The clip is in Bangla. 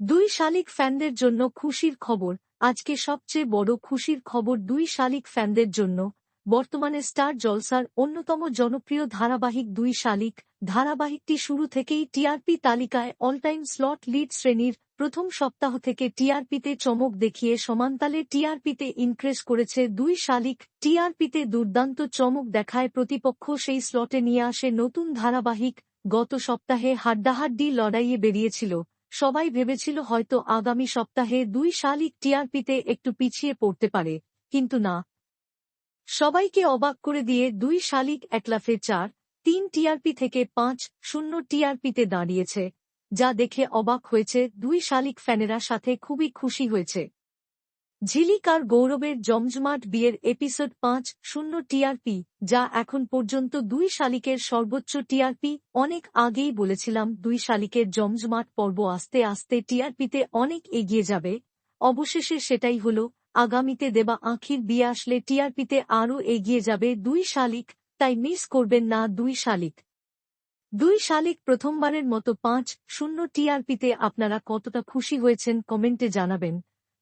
দুই শালিক ফ্যানদের জন্য খুশির খবর, আজকে সবচেয়ে বড় খুশির খবর দুই শালিক ফ্যানদের জন্য, বর্তমানে স্টার জলসার অন্যতম জনপ্রিয় ধারাবাহিক দুই শালিক, ধারাবাহিকটি শুরু থেকেই টিআরপি তালিকায় অলটাইম স্লট লিড শ্রেণির প্রথম সপ্তাহ থেকে টিআরপিতে চমক দেখিয়ে সমান্তালে টিআরপিতে ইনক্রেস করেছে দুই শালিক, টিআরপিতে দুর্দান্ত চমক দেখায় প্রতিপক্ষ সেই স্লটে নিয়ে আসে নতুন ধারাবাহিক, গত সপ্তাহে হাড্ডাহাড্ডি লড়াইয়ে বেরিয়েছিল। সবাই ভেবেছিল হয়তো আগামী সপ্তাহে দুই শালিক টিআরপিতে একটু পিছিয়ে পড়তে পারে, কিন্তু না। সবাইকে অবাক করে দিয়ে দুই শালিক একলাফে চার, তিন টিআরপি থেকে পাঁচ, শূন্য টিআরপিতে দাঁড়িয়েছে, যা দেখে অবাক হয়েছে দুই শালিক ফ্যানেরা সাথে খুবই খুশি হয়েছে। ঝিলিক আর গৌরবের জমজমাট বিয়ের এপিসোড পাঁচ শূন্য টিআরপি, যা এখন পর্যন্ত দুই শালিকের সর্বোচ্চ টিআরপি, অনেক আগেই বলেছিলাম দুই শালিকের জমজমাট পর্ব আস্তে আস্তে টিআরপিতে অনেক এগিয়ে যাবে। অবশেষে সেটাই হল, আগামীতে দেবা আঁখির বিয়ে আসলে টিআরপিতে আরও এগিয়ে যাবে দুই শালিক, তাই মিস করবেন না দুই শালিক। দুই শালিক প্রথমবারের মতো পাঁচ শূন্য টিআরপিতে আপনারা কতটা খুশি হয়েছেন কমেন্টে জানাবেন।